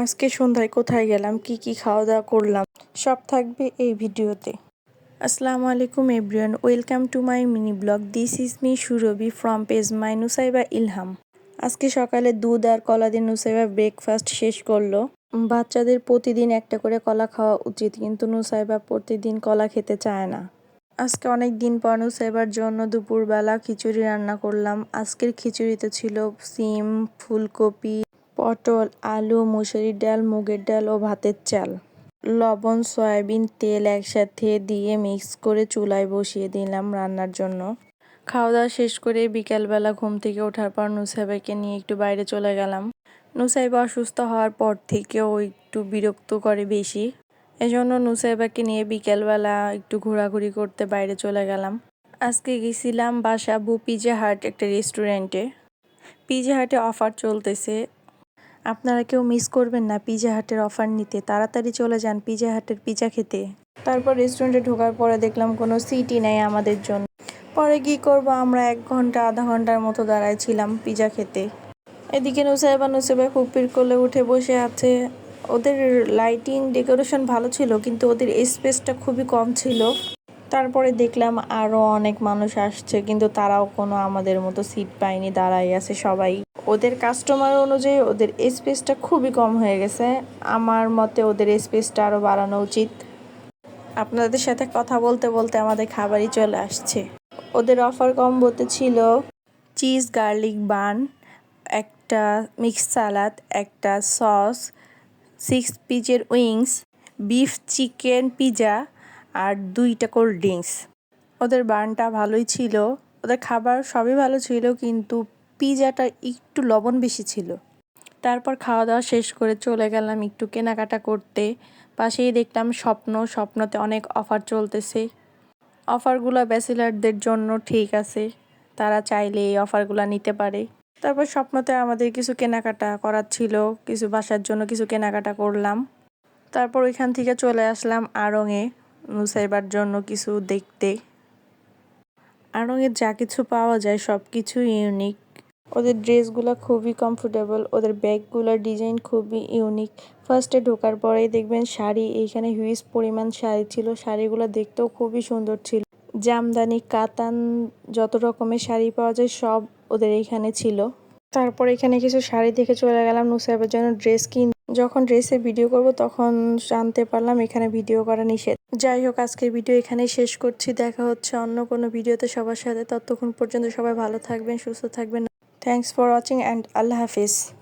আজকে সন্ধ্যায় কোথায় গেলাম? কি কি খাওয়া দাওয়া করলাম? সব থাকবে এই ভিডিওতে। আসসালামু আলাইকুম, everyone. Welcome to my mini blog. This is me Surabhi from page my Nusaiba Ilham. আজকে সকালে দুধ আর কলা দিয়ে নুসাইবা ব্রেকফাস্ট শেষ করল। বাচ্চাদের প্রতিদিন একটা করে কলা খাওয়া উচিত, কিন্তু নুসাইবা প্রতিদিন কলা খেতে চায় না। আজকে অনেক দিন পর নুসাইবার জন্য দুপুরবেলা খিচুড়ি রান্না করলাম। আজকের খিচুড়িতে ছিল সিম, ফুলকপি পটল, আলু মুসুরির ডাল, মুগের ডাল ও ভাতের চাল। লবণ, সয়াবিন, তেল একসাথে দিয়ে মিক্স করে চুলায় বসিয়ে দিলাম রান্নার জন্য। খাওয়া দাওয়া শেষ করে বিকেলবেলা ঘুম থেকে ওঠার পর নুসাইবাকে নিয়ে একটু বাইরে চলে গেলাম। নুসাইবা অসুস্থ হওয়ার পর থেকেও একটু বিরক্ত করে বেশি। এজন্য নুসাইবাকে নিয়ে বিকেলবেলা একটু ঘোরাঘুরি করতে বাইরে চলে গেলাম। আজকে গেছিলাম বাসাবু পিজা হাট একটা রেস্টুরেন্টে। পিজা হাটে অফার চলতেছে। আপনারা কেউ মিস করবেন না পিজা হাটের অফার নিতে। তাড়াতাড়ি চলে যান পিজা হাটের পিজা খেতে। তারপর রেস্টুরেন্টে ঢোকার পরে দেখলাম কোনো সিটই নেই আমাদের জন্য। পরে কি করব, আমরা এক ঘণ্টা, আধা ঘণ্টার মতো দাঁড়ায় ছিলাম পিজা খেতে। এদিকে নুসাইবা নুসাইবা ফুপির কোলে উঠে বসে আছে। ওদের লাইটিং ডেকোরেশন ভালো ছিল, কিন্তু ওদের স্পেসটা খুবই কম ছিল। তারপরে দেখলাম আরও অনেক মানুষ আসছে, কিন্তু তারাও কোনো আমাদের মতো সিট পায়নি দাঁড়াই আছে সবাই। ওদের কাস্টমার অনুযায়ী ওদের স্পেসটা খুবই কম হয়ে গেছে। আমার মতে ওদের স্পেসটা আরও বাড়ানো উচিত। আপনাদের সাথে কথা বলতে বলতে আমাদের খাবারই চলে আসছে। ওদের অফার কম্বোতে ছিল চিজ গার্লিক বান একটা মিক্স সালাদ একটা সস সিক্স পিজের উইংস বিফ চিকেন পিজা আর দুইটা কোল্ড ড্রিঙ্কস ওদের বানটা ভালোই ছিল। ওদের খাবার সবই ভালো ছিল, কিন্তু পিজাটা একটু লবণ বেশি ছিল। তারপর খাওয়া দাওয়া শেষ করে চলে গেলাম একটু কেনাকাটা করতে। পাশেই দেখলাম স্বপ্ন, স্বপ্নতে অনেক অফার চলতেছে। অফারগুলো ব্যাচেলারদের জন্য ঠিক আছে, তারা চাইলে এই অফারগুলো নিতে পারে। তারপর স্বপ্নতে আমাদের কিছু কেনাকাটা করার ছিল, কিছু বাসার জন্য কিছু কেনাকাটা করলাম। তারপর ওইখান থেকে চলে আসলাম আড়ংয়ে নুসাইবার জন্য কিছু দেখতে। আড়ংয়ের যা কিছু পাওয়া যায় সব কিছু ইউনিক ওদের ড্রেসগুলো খুবই কমফোর্টেবল ওদের ব্যাগগুলোর ডিজাইন খুবই ইউনিক ফার্স্টে ঢোকার পরেই দেখবেন শাড়ি, এইখানে হিউজ পরিমাণ শাড়ি ছিল, শাড়িগুলো দেখতেও খুবই সুন্দর ছিল। জামদানি, কাতান, যত রকমের শাড়ি পাওয়া যায় সব ওদের এইখানে ছিল। তারপর এখানে কিছু শাড়ি দেখে চলে গেলাম নুসাইবের জন্য ড্রেস কিন। যখন ড্রেসের ভিডিও করব তখন জানতে পারলাম এখানে ভিডিও করা নিষেধ। যাই হোক, আজকের ভিডিও এখানেই শেষ করছি। দেখা হচ্ছে অন্য কোনো ভিডিওতে সবার সাথে। ততক্ষণ পর্যন্ত সবাই ভালো থাকবেন, সুস্থ থাকবেন। Thanks for watching and Allah Hafiz.